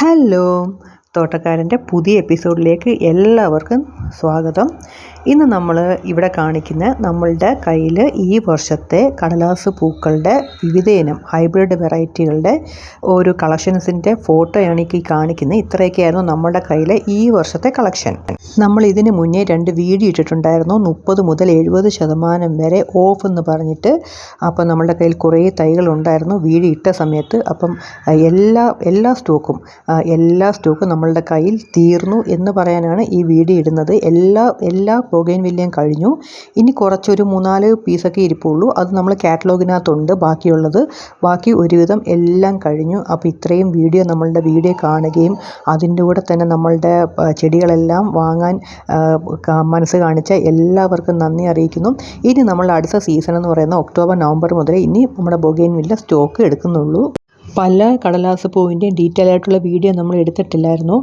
Hello. തോട്ടക്കാരന്റെ പുതിയ എപ്പിസോഡിലേക്ക് എല്ലാവർക്കും സ്വാഗതം. ഇന്ന് നമ്മൾ ഇവിടെ കാണിക്കുന്ന നമ്മളുടെ കയ്യിൽ ഈ വർഷത്തെ കടലാസ് പൂക്കളുടെ വിവിധ ഇനം ഹൈബ്രിഡ് വെറൈറ്റികളുടെ ഒരു കളക്ഷൻസിന്റെ ഫോട്ടോയാണ് ഈ കാണിക്കുന്നത്. ഇത്രയൊക്കെയായിരുന്നു നമ്മുടെ കയ്യിലെ ഈ വർഷത്തെ കളക്ഷൻ. നമ്മൾ ഇതിന് മുന്നേ രണ്ട് വീഡിയോ ഇട്ടിട്ടുണ്ടായിരുന്നു. മുപ്പത് മുതൽ എഴുപത് ശതമാനം വരെ ഓഫ് എന്ന് പറഞ്ഞിട്ട് അപ്പം നമ്മുടെ കയ്യിൽ കുറേ തൈകൾ ഉണ്ടായിരുന്നു വീഡിയോ ഇട്ട സമയത്ത് അപ്പം എല്ലാ എല്ലാ സ്റ്റോക്കും എല്ലാ സ്റ്റോക്കും നമ്മളുടെ കയ്യിൽ തീർന്നു എന്ന് പറയാനാണ് ഈ വീഡിയോ ഇടുന്നത്. എല്ലാ എല്ലാ ബൊഗൈൻ വില്യം കഴിഞ്ഞു. ഇനി കുറച്ചൊരു മൂന്നാൽ പീസൊക്കെ ഇരിപ്പുള്ളൂ. അത് നമ്മൾ കാറ്റലോഗിനകത്തുണ്ട് ബാക്കിയുള്ളത്. ബാക്കി ഒരുവിധം എല്ലാം കഴിഞ്ഞു. അപ്പോൾ ഇത്രയും വീഡിയോ നമ്മളുടെ വീഡിയോ കാണുകയും അതിന്റെ കൂടെ തന്നെ നമ്മളുടെ ചെടികളെല്ലാം വാങ്ങാൻ മനസ്സ് കാണിച്ച എല്ലാവർക്കും നന്ദി അറിയിക്കുന്നു. ഇനി നമ്മളുടെ അടുത്ത സീസൺ എന്ന് പറയുന്ന ഒക്ടോബർ നവംബർ മുതലേ ഇനി നമ്മുടെ ബൊഗൈൻ വില്ല സ്റ്റോക്ക് എടുക്കുന്നുള്ളൂ. പല കടലാസ് പൂവിന്റെയും ഡീറ്റെയിൽ ആയിട്ടുള്ള വീഡിയോ നമ്മൾ എടുത്തിട്ടില്ലായിരുന്നു.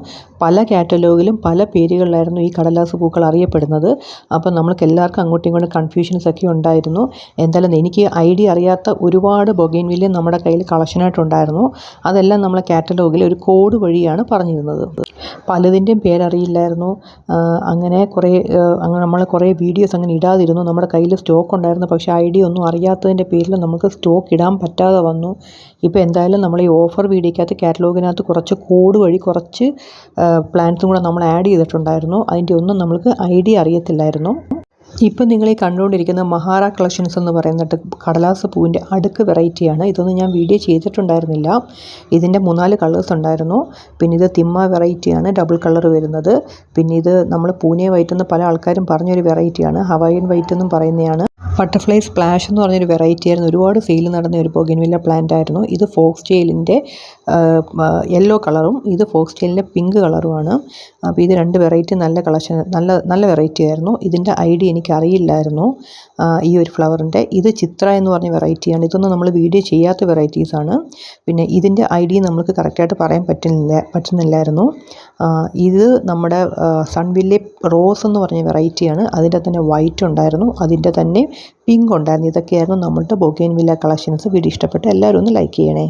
പല കാറ്റലോഗിലും പല പേരുകളിലായിരുന്നു ഈ കടലാസ് പൂക്കൾ അറിയപ്പെടുന്നത്. അപ്പോൾ നമ്മൾക്ക് എല്ലാവർക്കും അങ്ങോട്ടും ഇങ്ങോട്ടും കൺഫ്യൂഷൻസ് ഒക്കെ ഉണ്ടായിരുന്നു. എന്തായാലും എനിക്ക് ഐഡിയ അറിയാത്ത ഒരുപാട് ബൊഗൈൻ വില്യം നമ്മുടെ കയ്യിൽ കളക്ഷനായിട്ടുണ്ടായിരുന്നു അതെല്ലാം നമ്മളെ കാറ്റലോഗിൽ ഒരു കോഡ് വഴിയാണ് പറഞ്ഞിരുന്നത്. പലതിന്റെയും പേരറിയില്ലായിരുന്നു. അങ്ങനെ കുറേ അങ്ങനെ നമ്മൾ കുറേ വീഡിയോസ് അങ്ങനെ ഇടാതിരുന്നു. നമ്മുടെ കയ്യിൽ സ്റ്റോക്ക് ഉണ്ടായിരുന്നു. പക്ഷേ ഐ ഡി ഒന്നും അറിയാത്തതിന്റെ പേരിൽ നമുക്ക് സ്റ്റോക്ക് ഇടാൻ പറ്റാതെ വന്നു. ഇപ്പോൾ എന്തായാലും നമ്മൾ ഈ ഓഫർ വീഡിയോക്കകത്ത് കാറ്റലോഗിനകത്ത് കുറച്ച് കോഡ് വഴി കുറച്ച് പ്ലാൻസും കൂടെ നമ്മൾ ആഡ് ചെയ്തിട്ടുണ്ടായിരുന്നു. അതിന്റെ ഒന്നും നമ്മൾക്ക് ഐഡിയ അറിയത്തില്ലായിരുന്നു. ഇപ്പം നിങ്ങൾ ഈ കണ്ടുകൊണ്ടിരിക്കുന്ന മഹാറ കളക്ഷൻസ് എന്ന് പറയുന്നത് കടലാസ് പൂവിന്റെ അടുക്ക് വെറൈറ്റിയാണ്. ഇതൊന്നും ഞാൻ വീഡിയോ ചെയ്തിട്ടുണ്ടായിരുന്നില്ല. ഇതിന്റെ മൂന്നാൽ കളേഴ്സ് ഉണ്ടായിരുന്നു. പിന്നെ ഇത് തിമ്മ വെറൈറ്റിയാണ് ഡബിൾ കളർ വരുന്നത്. പിന്നെ ഇത് നമ്മൾ പൂനെ വൈറ്റ് എന്ന് പല ആൾക്കാരും പറഞ്ഞൊരു വെറൈറ്റിയാണ്. ഹവായിൻ വൈറ്റ് എന്നും പറയുന്നതാണ്. ബട്ടർഫ്ലൈ സ്പ്ലാഷ് എന്ന് പറഞ്ഞൊരു വെറൈറ്റി ആയിരുന്നു. ഒരുപാട് സെയിൽ നടന്ന ഒരു പൊഗിൻവില്ല പ്ലാന്റ് ആയിരുന്നു. ഇത് ഫോക്സ് ടെയിലിന്റെ യെല്ലോ കളറും ഇത് ഫോക്സ് ടെയിലിന്റെ പിങ്ക് കളറുമാണ് അപ്പോൾ ഇത് രണ്ട് വെറൈറ്റി നല്ല കളക്ഷൻ നല്ല നല്ല വെറൈറ്റി ആയിരുന്നു. ഇതിന്റെ ഐഡിയ എനിക്ക് അറിയില്ലായിരുന്നു ഈ ഒരു ഫ്ലവറിന്റെ ഇത് ചിത്ര എന്ന് പറഞ്ഞ വെറൈറ്റിയാണ് ഇതൊന്നും നമ്മൾ വീഡിയോ ചെയ്യാത്ത വെറൈറ്റീസാണ് പിന്നെ ഇതിന്റെ ഐഡിയ നമുക്ക് കറക്റ്റായിട്ട് പറയാൻ പറ്റുന്നില്ല പറ്റുന്നില്ലായിരുന്നു. ഇത് നമ്മുടെ സൺവില്ലെ റോസ് എന്ന് പറഞ്ഞ വെറൈറ്റിയാണ് അതിന്റെ തന്നെ വൈറ്റ് ഉണ്ടായിരുന്നു. അതിന്റെ തന്നെ പിങ്ക് ഉണ്ടായിരുന്നു ഇതൊക്കെയായിരുന്നു നമ്മളുടെ ബൊഗൈൻ വില്ല കളക്ഷൻസ്. വീഡിയോ ഇഷ്ടപ്പെട്ട് എല്ലാവരും ഒന്ന് ലൈക്ക് ചെയ്യണേ.